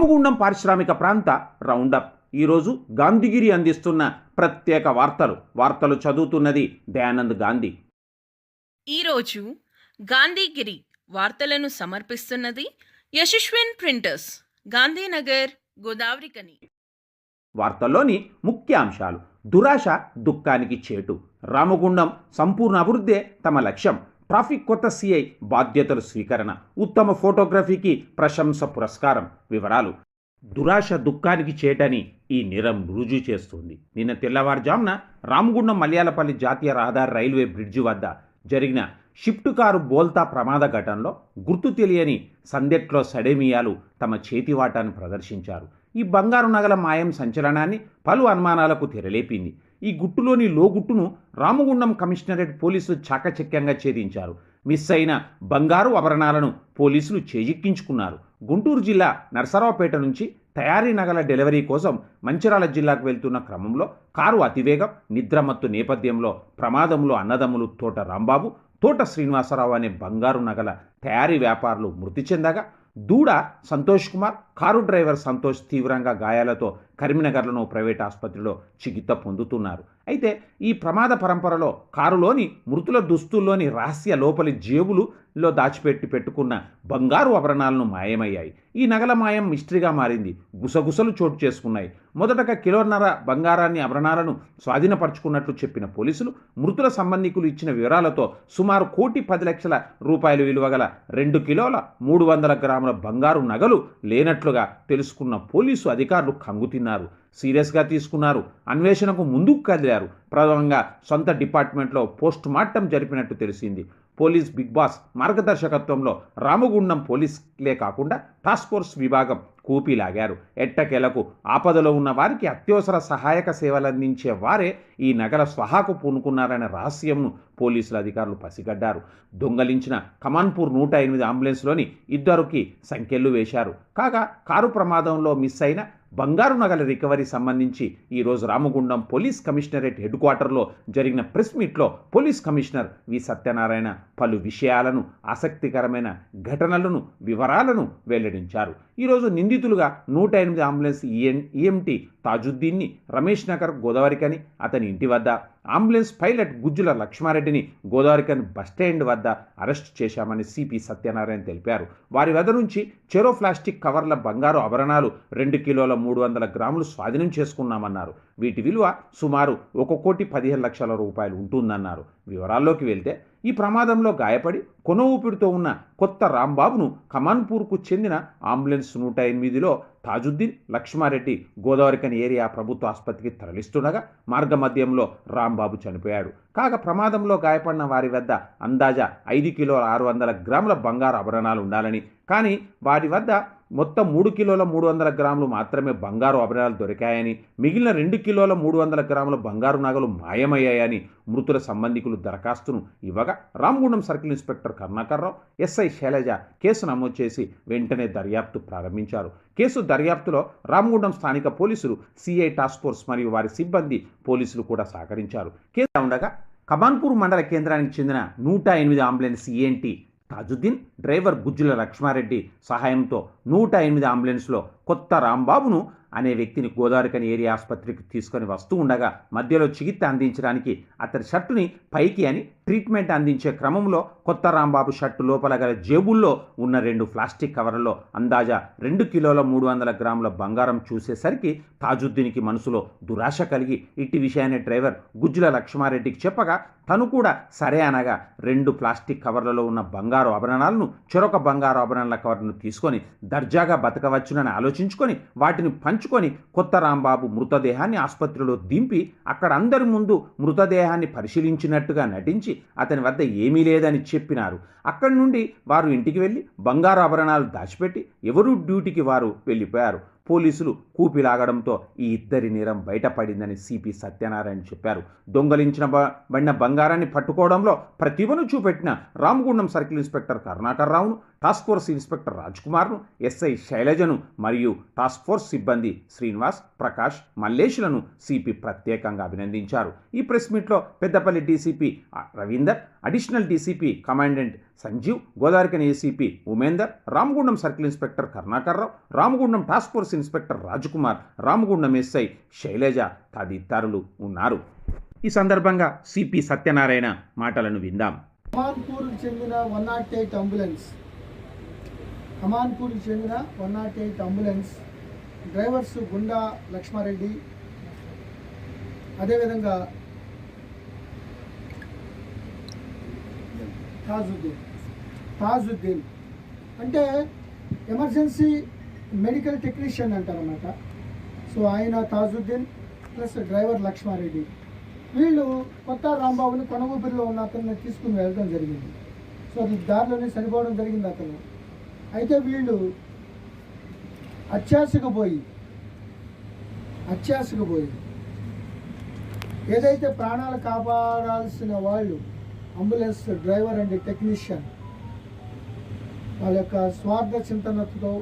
రామగుండం పారిశ్రామిక ప్రాంత రౌండప్. ఈరోజు గాంధీగిరి అందిస్తున్న ప్రత్యేక వార్తలు. వార్తలు చదువుతున్నది దయానంద్ గాంధీ. ఈరోజు గాంధీగిరి వార్తలను సమర్పిస్తున్నది యశస్విన్ ప్రింటర్స్ గాంధీనగర్ గోదావరికని వార్తల్లోని ముఖ్య అంశాలు. దురాశ దుఃఖానికి చేటు. రామగుండం సంపూర్ణ అభివృద్ధే తమ లక్ష్యం. ట్రాఫిక్ కొత్త సిఐ బాధ్యతలు స్వీకరణ ఉత్తమ ఫోటోగ్రఫీకి ప్రశంస పురస్కారం వివరాలు. దురాశ దుఃఖానికి చేటని ఈ నిరం రుజువు చేస్తుంది. నిన్న తెల్లవారుజామున రామగుండం మలయాలపల్లి జాతీయ రహదారి రైల్వే బ్రిడ్జి వద్ద జరిగిన షిఫ్ట్ కారు బోల్తా ప్రమాద ఘటనలో గుర్తు తెలియని సందెట్లో సడేమియాలు తమ చేతివాటాన్ని ప్రదర్శించారు. ఈ బంగారు నగల మాయం సంచలనాన్ని పలు అనుమానాలకు తెరలేపింది. ఈ గుట్టులోని లోగుట్టును రామగుండం కమిషనరేట్ పోలీసులు చాకచక్యంగా ఛేదించారు. మిస్ అయిన బంగారు ఆభరణాలను పోలీసులు చేజిక్కించుకున్నారు. గుంటూరు జిల్లా నరసరావుపేట నుంచి తయారీ నగల డెలివరీ కోసం మంచిరాల జిల్లాకు వెళ్తున్న క్రమంలో కారు అతివేగం నిద్రమత్తు నేపథ్యంలో ప్రమాదంలో అన్నదమ్ములు తోట రాంబాబు తోట శ్రీనివాసరావు అనే బంగారు నగల తయారీ వ్యాపారులు మృతి చెందగా దూడ సంతోష్ కుమార్ కారు డ్రైవర్ సంతోష్ తీవ్రంగా గాయాలతో కరీంనగర్లోని ప్రైవేట్ ఆసుపత్రిలో చికిత్స పొందుతున్నారు. అయితే ఈ ప్రమాద పరంపరలో కారులోని మృతుల దుస్తుల్లోని రహస్య లోపలి జేబులులో దాచిపెట్టి పెట్టుకున్న బంగారు ఆభరణాలను మాయమయ్యాయి. ఈ నగల మాయం మిస్టరీగా మారింది. గుసగుసలు చోటు చేసుకున్నాయి. మొదటగా కిలోన్నర బంగారాన్ని ఆభరణాలను స్వాధీనపరుచుకున్నట్లు చెప్పిన పోలీసులు మృతుల సంబంధికులు ఇచ్చిన వివరాలతో సుమారు కోటి పది లక్షల రూపాయలు విలువ గల రెండు కిలోల మూడు వందల గ్రాముల బంగారు నగలు లేనట్లు లేనట్లుగా తెలుసుకున్న పోలీసు అధికారులు కంగుతిన్నారు సీరియస్గా తీసుకున్నారు. అన్వేషణకు ముందుకు కదిలారు. ప్రధానంగా సొంత డిపార్ట్మెంట్లో పోస్ట్ మార్టం జరిపినట్టు తెలిసింది. పోలీస్ బిగ్ బాస్ మార్గదర్శకత్వంలో రామగుండం పోలీసులే కాకుండా టాస్క్ ఫోర్స్ విభాగం కూపిలాగారు. ఎట్టకేలకు ఆపదలో ఉన్న వారికి అత్యవసర సహాయక సేవలందించే వారే ఈ నగల స్వహాకు పూనుకున్నారనే రహస్యంను పోలీసుల అధికారులు పసిగడ్డారు. దొంగలించిన కమాన్పూర్ నూట ఎనిమిది అంబులెన్స్లోని ఇద్దరికి సంఖ్యలు వేశారు. కాగా కారు ప్రమాదంలో మిస్ అయిన బంగారు నగల రికవరీ సంబంధించి ఈరోజు రామగుండం పోలీస్ కమిషనరేట్ హెడ్ క్వార్టర్లో జరిగిన ప్రెస్ మీట్లో పోలీస్ కమిషనర్ వి. సత్యనారాయణ పలు విషయాలను ఆసక్తికరమైన ఘటనలను వివరాలను వెల్లడించారు. ఈరోజు నిందితులుగా నూట ఎనిమిది అంబులెన్స్ ఈఎన్ ఈఎంటీ తాజుద్దీన్ని రమేష్ నగర్ గోదావరికని అతని ఇంటి వద్ద అంబులెన్స్ పైలట్ గుజ్జుల లక్ష్మారెడ్డిని గోదావరికన్ బస్టాండ్ వద్ద అరెస్ట్ చేశామని సిపి సత్యనారాయణ తెలిపారు. వారి వద్ద నుంచి చెరో ప్లాస్టిక్ కవర్ల బంగారు ఆభరణాలు రెండు కిలోల మూడు వందల గ్రాములు స్వాధీనం చేసుకున్నామన్నారు. వీటి విలువ సుమారు ఒక కోటి పదిహేను లక్షల రూపాయలు ఉంటుందన్నారు. వివరాల్లోకి వెళ్తే ఈ ప్రమాదంలో గాయపడి కొన ఊపిరితో ఉన్న కొత్త రాంబాబును కమాన్పూర్కు చెందిన అంబులెన్స్ నూట ఎనిమిదిలో తాజుద్దీన్ లక్ష్మారెడ్డి గోదావరికని ఏరియా ప్రభుత్వ ఆసుపత్రికి తరలిస్తుండగా మార్గమధ్యంలో రాంబాబు చనిపోయాడు. కాగా ప్రమాదంలో గాయపడిన వారి వద్ద అందాజా ఐదు కిలో ఆరు వందల గ్రాముల బంగారు ఆభరణాలు ఉండాలని కానీ వారి వద్ద మొత్తం మూడు కిలోల మూడు వందల గ్రాములు మాత్రమే బంగారు ఆభరణాలు దొరికాయని మిగిలిన రెండు కిలోల మూడు వందల గ్రాముల బంగారు నగలు మాయమయ్యాయని మృతుల సంబంధికులు దరఖాస్తును ఇవ్వగా Ramagundam circle inspector Karnakarrao SI Shailaja case నమోదు చేసి వెంటనే దర్యాప్తు ప్రారంభించారు. కేసు దర్యాప్తులో రామగుండం స్థానిక పోలీసులు సిఐ టాస్క్ ఫోర్స్ మరియు వారి సిబ్బంది పోలీసులు కూడా సహకరించారు. కేసు ఉండగా కమాన్పూర్ మండల కేంద్రానికి చెందిన నూట ఎనిమిది ambulance ENT Tajuddin driver Gujjula Lakshmareddy సహాయంతో నూట ఎనిమిది అంబులెన్స్లో కొత్త రాంబాబును అనే వ్యక్తిని గోదావరికని ఏరియా ఆసుపత్రికి తీసుకొని వస్తూ ఉండగా మధ్యలో చికిత్స అందించడానికి అతని షర్టుని పైకి అని ట్రీట్మెంట్ అందించే క్రమంలో కొత్త రాంబాబు షర్టు లోపల గల జేబుల్లో ఉన్న రెండు ప్లాస్టిక్ కవర్లలో అందాజా రెండు కిలోల మూడు వందల గ్రాముల బంగారం చూసేసరికి తాజుద్దీన్కి మనసులో దురాశ కలిగి ఇట్టి విషయాన్ని డ్రైవర్ గుజ్జుల లక్ష్మారెడ్డికి చెప్పగా తను కూడా సరే అనగా రెండు ప్లాస్టిక్ కవర్లలో ఉన్న బంగారు ఆభరణాలను చెరొక బంగారు ఆభరణాల కవర్ను తీసుకొని దర్జాగా బతకవచ్చునని ఆలోచించుకొని వాటిని పంచుకొని కొత్త రాంబాబు మృతదేహాన్ని ఆసుపత్రిలో దింపి అక్కడ అందరి ముందు మృతదేహాన్ని పరిశీలించినట్టుగా నటించి అతని వద్ద ఏమీ లేదని చెప్పినారు. అక్కడి నుండి వారు ఇంటికి వెళ్ళి బంగారు ఆభరణాలు దాచిపెట్టి ఎవరు డ్యూటీకి వారు వెళ్ళిపోయారు. పోలీసులు కూపిలాగడంతో ఈ ఇద్దరి నేరం బయటపడిందని సిపి సత్యనారాయణ చెప్పారు. దొంగలించిన బడిన బంగారాన్ని పట్టుకోవడంలో ప్రతిభను చూపెట్టిన రామగుండం సర్కిల్ ఇన్స్పెక్టర్ కరుణాకర్ రావును టాస్క్ ఫోర్స్ ఇన్స్పెక్టర్ రాజ్కుమార్ను ఎస్ఐ శైలజను మరియు టాస్క్ ఫోర్స్ సిబ్బంది శ్రీనివాస్ ప్రకాష్ మల్లేష్లను సిపి ప్రత్యేకంగా అభినందించారు. ఈ ప్రెస్ మీట్లో Peddapalli DCP Ravinder additional DCP commandant Sanjeev Godavarikhani ACP Umender Ramagundam circle inspector Karnakarrao Ramagundam task force inspector Rajkumar Ramagundam SI Shailaja తదితరులు ఉన్నారు. ఈ సందర్భంగా సిపి సత్యనారాయణ మాటలను విందాం. అమాన్పూర్కి చెందిన వన్ నాట్ ఎయిట్ అంబులెన్స్. అమాన్పూర్కి చెందిన one nought eight ambulance drivers గుండా లక్ష్మారెడ్డి. అదేవిధంగా తాజుద్దీన్ తాజుద్దీన్ అంటే ఎమర్జెన్సీ మెడికల్ టెక్నీషియన్ అంటారన్నమాట. సో ఆయన తాజుద్దీన్ ప్లస్ డ్రైవర్ లక్ష్మారెడ్డి. వీళ్ళు కొత్త రాంబాబుని కొనగూపిరిలో ఉన్న అతన్ని తీసుకుని వెళ్ళడం జరిగింది. సో అది దారిలోనే చనిపోవడం జరిగింది అతను. అయితే వీళ్ళు అత్యాశకు పోయి అత్యాశకు పోయి ఏదైతే ప్రాణాలు కాపాడాల్సిన వాళ్ళు అంబులెన్స్ డ్రైవర్ అండ్ టెక్నీషియన్ వాళ్ళ యొక్క స్వార్థ చింతనతో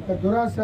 ఒక దురాశ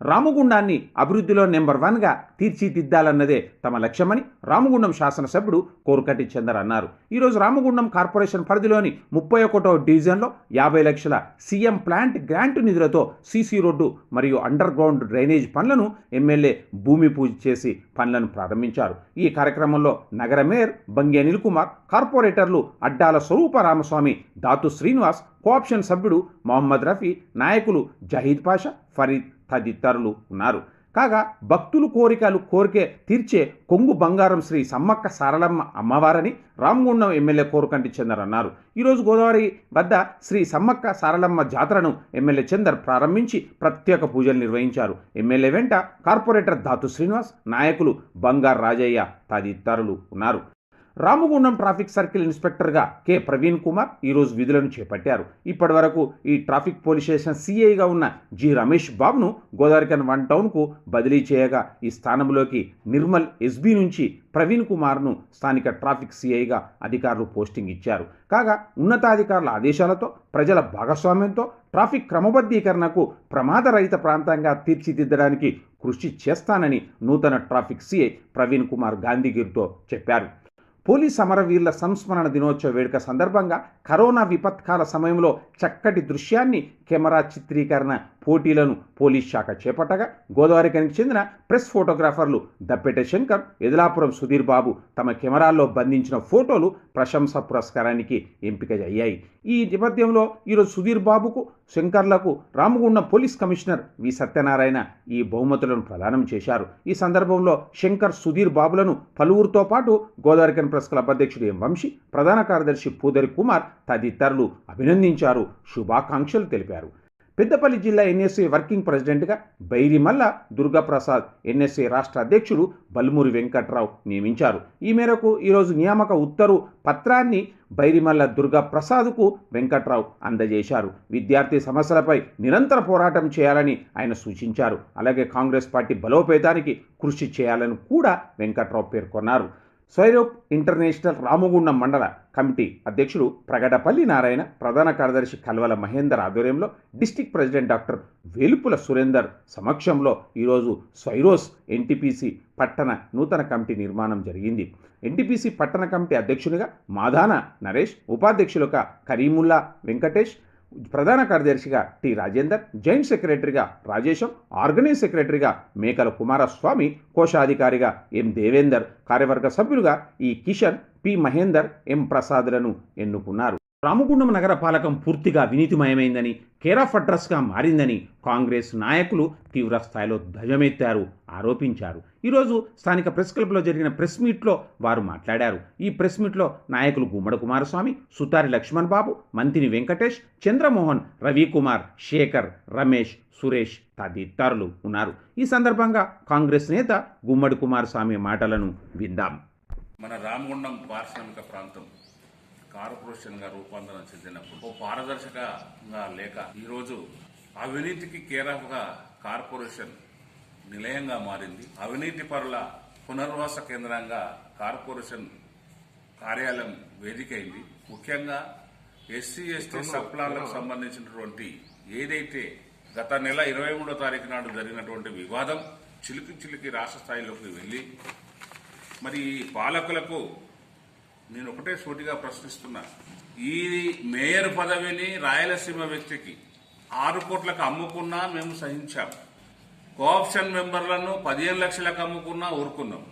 రామగుండాన్ని అభివృద్ధిలో నెంబర్ వన్గా తీర్చిదిద్దాలన్నదే తమ లక్ష్యమని రామగుండం శాసనసభ్యుడు కోరుకటి చందర్ అన్నారు. ఈరోజు రామగుండం కార్పొరేషన్ పరిధిలోని ముప్పై ఒకటో డివిజన్లో యాభై లక్షల సీఎం ప్లాంట్ గ్రాంట్ నిధులతో సీసీ రోడ్డు మరియు అండర్ గ్రౌండ్ డ్రైనేజ్ పనులను ఎమ్మెల్యే భూమి పూజ చేసి పనులను ప్రారంభించారు. ఈ కార్యక్రమంలో నగర మేయర్ బంగే అనిల్ కుమార్ కార్పొరేటర్లు అడ్డాల స్వరూప రామస్వామి దాతు శ్రీనివాస్ కోఆప్షన్ సభ్యుడు మొహమ్మద్ రఫీ నాయకులు జహీద్ పాషా ఫరీద్ తదితరులు ఉన్నారు. కాగా భక్తులు కోరికలు కోరికే తీర్చే కొంగు బంగారం శ్రీ సమ్మక్క సారలమ్మ అమ్మవారని రామగుండం ఎమ్మెల్యే కోరుకంటి చందర్ అన్నారు. ఈరోజు గోదావరి వద్ద శ్రీ సమ్మక్క సారలమ్మ జాతరను ఎమ్మెల్యే చందర్ ప్రారంభించి ప్రత్యేక పూజలు నిర్వహించారు. ఎమ్మెల్యే వెంట కార్పొరేటర్ ధాతు శ్రీనివాస్ నాయకులు బంగారు రాజయ్య తదితరులు ఉన్నారు. రామగుండం ట్రాఫిక్ సర్కిల్ ఇన్స్పెక్టర్గా కె. ప్రవీణ్ కుమార్ ఈరోజు విధులను చేపట్టారు. ఇప్పటి వరకు ఈ ట్రాఫిక్ పోలీస్ స్టేషన్ సీఐగా ఉన్న జి. రమేష్ బాబును గోదావరికన్ వన్ టౌన్కు బదిలీ చేయగా ఈ స్థానంలోకి నిర్మల్ ఎస్బీ నుంచి ప్రవీణ్ కుమార్ను స్థానిక ట్రాఫిక్ సీఐగా అధికారులు పోస్టింగ్ ఇచ్చారు. కాగా ఉన్నతాధికారుల ఆదేశాలతో ప్రజల భాగస్వామ్యంతో ట్రాఫిక్ క్రమబద్ధీకరణకు ప్రమాదరహిత ప్రాంతంగా తీర్చిదిద్దడానికి కృషి చేస్తానని నూతన ట్రాఫిక్ సీఐ ప్రవీణ్ కుమార్ గాంధీగిరితో చెప్పారు. పోలీస్ అమరవీరుల సంస్మరణ దినోత్సవ వేడుక సందర్భంగా కరోనా విపత్కాల సమయంలో చక్కటి దృశ్యాన్ని కెమెరా చిత్రీకరణ పోటీలను పోలీస్ శాఖ చేపట్టగా గోదావరికనికి చెందిన ప్రెస్ ఫోటోగ్రాఫర్లు దప్పెట శంకర్ ఎదిలాపురం సుధీర్ బాబు తమ కెమెరాల్లో బంధించిన ఫోటోలు ప్రశంస పురస్కారానికి ఎంపిక అయ్యాయి. ఈ నేపథ్యంలో ఈరోజు సుధీర్ బాబుకు శంకర్లకు Ramagundam police commissioner V Satyanarayana ఈ బహుమతులను ప్రదానం చేశారు. ఈ సందర్భంలో శంకర్ సుధీర్ బాబులను పలువురితో పాటు గోదావరికన్ ప్రెస్ క్లబ్ అధ్యక్షుడు ఎం వంశీ ప్రధాన కార్యదర్శి పూదరి కుమార్ తదితరులు అభినందించారు. శుభాకాంక్షలు తెలిపారు. పెద్దపల్లి జిల్లా ఎన్ఎస్సీ వర్కింగ్ ప్రెసిడెంట్గా బైరిమల్ల దుర్గాప్రసాద్ ఎన్ఎస్సీ రాష్ట్ర అధ్యక్షుడు బల్మూరి వెంకట్రావు నియమించారు. ఈ మేరకు ఈరోజు నియామక ఉత్తర్వు పత్రాన్ని బైరిమల్ల దుర్గా ప్రసాద్కు వెంకట్రావు అందజేశారు. విద్యార్థి సమస్యలపై నిరంతర పోరాటం చేయాలని ఆయన సూచించారు. అలాగే కాంగ్రెస్ పార్టీ బలోపేతానికి కృషి చేయాలని కూడా వెంకట్రావు పేర్కొన్నారు. సైరోప్ ఇంటర్నేషనల్ రామగుండం మండల కమిటీ అధ్యక్షుడు ప్రగడపల్లి నారాయణ ప్రధాన కార్యదర్శి కల్వల మహేందర్ ఆధ్వర్యంలో district president doctor Velupula Surender సమక్షంలో ఈరోజు స్వైరోస్ ఎన్టీపీసీ పట్టణ నూతన కమిటీ నిర్మాణం జరిగింది. ఎన్టీపీసీ పట్టణ కమిటీ అధ్యక్షునిగా మాధాన నరేష్ ఉపాధ్యక్షులుగా కరీముల్లా వెంకటేష్ ప్రధాన కార్యదర్శిగా టి రాజేందర్ జాయింట్ సెక్రటరీగా రాజేశం ఆర్గనైజ్ సెక్రటరీగా మేకల కుమారస్వామి కోశాధికారిగా ఎం దేవేందర్ కార్యవర్గ సభ్యులుగా ఈ కిషన్ పి మహేందర్ ఎం ప్రసాద్లను ఎన్నుకున్నారు. రామగుండం నగర పాలకం పూర్తిగా వినీతిమయమైందని కేర్ ఆఫ్ అడ్రస్గా మారిందని కాంగ్రెస్ నాయకులు తీవ్ర స్థాయిలో ధ్వజమెత్తారు ఆరోపించారు. ఈరోజు స్థానిక ప్రెస్ క్లబ్లో జరిగిన ప్రెస్ మీట్లో వారు మాట్లాడారు. ఈ ప్రెస్ మీట్లో నాయకులు గుమ్మడి కుమారస్వామి సుతారి లక్ష్మణ్ బాబు మంతిని వెంకటేష్ చంద్రమోహన్ రవికుమార్ శేఖర్ రమేష్ సురేష్ తదితరులు ఉన్నారు. ఈ సందర్భంగా కాంగ్రెస్ నేత గుమ్మడి కుమారస్వామి మాటలను విందాం. మన రామగుండం పారిశ్రామిక ప్రాంతం కార్పొరేషన్గా రూపాంతరం చెందినప్పుడు ఓ పారదర్శకంగా లేక ఈరోజు అవినీతికి కేరాఫ్గా కార్పొరేషన్ నిలయంగా మారింది. అవినీతి పరుల పునర్వాస కేంద్రంగా కార్పొరేషన్ కార్యాలయం వేదికైంది. ముఖ్యంగా ఎస్సీ ఎస్టీ సప్లాలకు సంబంధించినటువంటి ఏదైతే గత నెల ఇరవై మూడో తారీఖు నాడు జరిగినటువంటి వివాదం చిలికి చిలికి రాష్ట్ర స్థాయిలోకి వెళ్ళి మరి పాలకులకు నేను ఒకటే సూటిగా ప్రశ్నిస్తున్నా. ఈ మేయర్ పదవిని రాయలసీమ వ్యక్తికి ఆరు కోట్లకు అమ్ముకున్నా మేము సహించాం. కోఆప్షన్ మెంబర్లను పదిహేను లక్షలకు అమ్ముకున్నా ఊరుకున్నాం.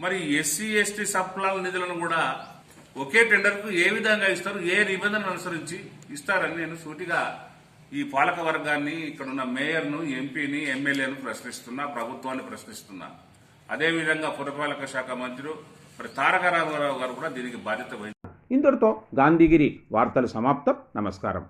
మరి ఎస్సీ ఎస్టీ సప్లాల నిధులను కూడా ఒకే టెండర్కు ఏ విధంగా ఇస్తారు? ఏ నిబంధనలు అనుసరించి ఇస్తారని నేను సూటిగా ఈ పాలక వర్గాన్ని ఇక్కడున్న మేయర్ను ఎంపీని ఎమ్మెల్యేను ప్రశ్నిస్తున్నా ప్రభుత్వాన్ని ప్రశ్నిస్తున్నా. అదేవిధంగా పురపాలక శాఖ మంత్రులు మరి తారక రామారావు గారు కూడా దీనికి బాధ్యత వహించారు. ఇంతటితో గాంధీగిరి వార్తలు సమాప్తం. నమస్కారం.